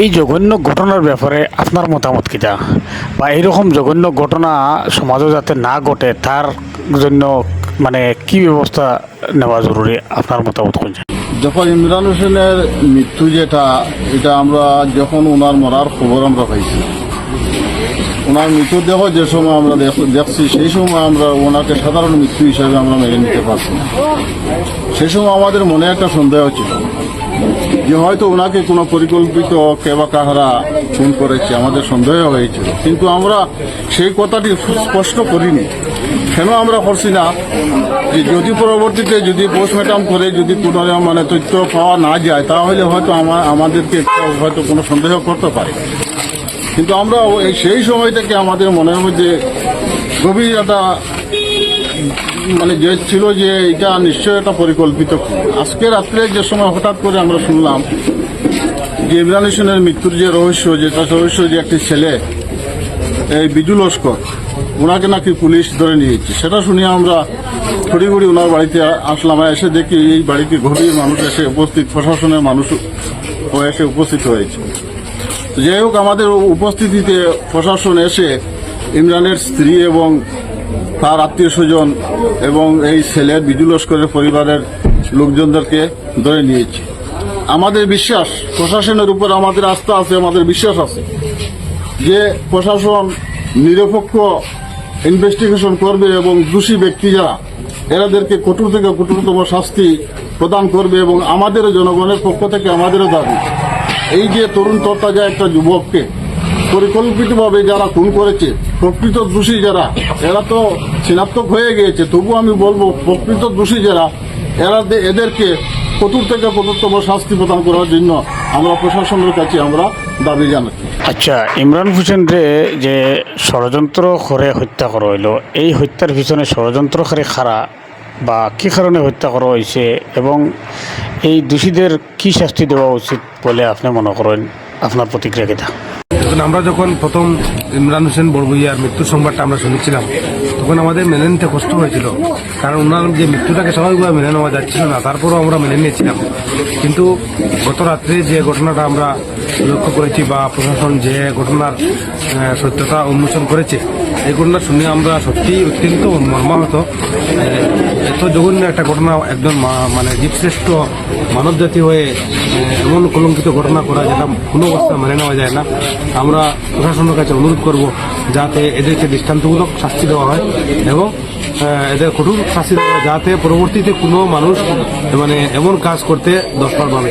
এই জঘন্য ঘটনার ব্যাপারে আপনার মতামত কিটা? বা এইরকম জঘন্য ঘটনা সমাজে যাতে না ঘটে, তার জন্য মানে কি ব্যবস্থা নেওয়া জরুরি? আপনার মতামত কোন যখন ইমরান হোসেনের মৃত্যু যেটা, এটা আমরা যখন ওনার মরার খবর আমরা পাইছি। ওনার মৃতদেহ যে সময় আমরা দেখছি, সেই সময় আমরা ওনাকে সাধারণ মৃত্যু হিসাবে আমরা মেনে নিতে পারছি না। সেই সময় আমাদের মনে একটা সন্দেহ ছিল। যে হয়তো ওনাকে কোনো পরিকল্পিত কে বা কাহারা খুন করেছে, আমাদের সন্দেহ হয়েছিল। কিন্তু আমরা সেই কথাটি স্পষ্ট করিনি। কেন আমরা করছি না? যে যদি পরবর্তীতে যদি পোস্টমর্টম করে যদি কোনো মানে তথ্য পাওয়া না যায়, তাহলে হয়তো আমা- আমাদেরকে হয়তো কোনো সন্দেহ করতে পারে। কিন্তু আমরা সেই সময় থেকে আমাদের মনের মধ্যে গভীর একটা মানে যে ছিল যে এটা নিশ্চয়ই একটা পরিকল্পিত। আজকে রাত্রে যে সময় হঠাৎ করে আমরা শুনলাম যে ইমরান হোসেনের মৃত্যুর যে রহস্য যেটা রহস্য যে একটি ছেলে, এই বিজু লস্কর ওনাকে নাকি পুলিশ ধরে নিয়েছে, সেটা শুনে আমরা ঘড়ি ওনার বাড়িতে আসলাম এসে দেখি এই বাড়িতে গভীর মানুষ এসে উপস্থিত, প্রশাসনের মানুষ এসে উপস্থিত হয়েছে যাই হোক, আমাদের উপস্থিতিতে প্রশাসন এসে ইমরানের স্ত্রী এবং তার আত্মীয় স্বজন এবং এই ছেলে বিজু লস্করের পরিবারের লোকজনদেরকে ধরে নিয়েছে। আমাদের বিশ্বাস, প্রশাসনের উপর আমাদের আস্থা আছে, আমাদের বিশ্বাস আছে যে প্রশাসন নিরপেক্ষ ইনভেস্টিগেশন করবে এবং দোষী ব্যক্তি যারা, এরাদেরকে কঠোর থেকে কঠোরতম শাস্তি প্রদান করবে এবং আমাদেরও জনগণের পক্ষ থেকে আমাদেরও দাবি। এই যে তরুণ তরতাজা একটা যুবককে পরিকল্পিতভাবে যারা খুন করেছে, প্রকৃত দোষী যারা, এরা তো সিনাক্তক হয়ে গিয়েছে, তবু আমি বলব, প্রকৃত দোষী যারা, এরা এদেরকে কঠোর থেকে কঠোরতম শাস্তি প্রদান করার জন্য আমরা প্রশাসনের কাছে আমরা দাবি জানাচ্ছি। আচ্ছা ইমরান হোসেন রে যে ষড়যন্ত্র করে হত্যা করা হইল, এই হত্যার পিছনে ষড়যন্ত্র ষড়যন্ত্রকারী খারা বা কি কারণে হত্যা করা হয়েছে এবং এই দোষীদের কি শাস্তি দেওয়া উচিত বলে আপনি মনে করেন? আপনার প্রতিক্রিয়া তখন আমরা যখন প্রথম ইমরান হোসেন বড়বইয়ার মৃত্যুর সংবাদটা আমরা শুনেছিলাম, তখন আমাদের মেনে নিতে কষ্ট হয়েছিল। কারণ ওনার যে মৃত্যুটাকে স্বাভাবিকভাবে মেনে নেওয়া যাচ্ছিল না, তারপরও আমরা মেনে নিয়েছিলাম। কিন্তু গত রাত্রে যে ঘটনাটা আমরা লক্ষ্য করেছি বা প্রশাসন যে ঘটনার সত্যতা উন্মোচন করেছে, এই ঘটনা শুনে আমরা সত্যিই অত্যন্ত মর্মাহত। এত জঘন্য একটা ঘটনা, একজন মানে জীবশ্রেষ্ঠ মানব জাতি হয়ে এমন কলঙ্কিত ঘটনা করা যেটা কোনো অবস্থা মেনে নেওয়া যায় না। আমরা প্রশাসনের কাছে অনুরোধ করব যাতে এদেরকে দৃষ্টান্তমূলক শাস্তি দেওয়া হয় এবং এদের কঠোর শাস্তি দেওয়া যাতে পরবর্তীতে কোনো মানুষ মানে এমন কাজ করতে দশবার পাবে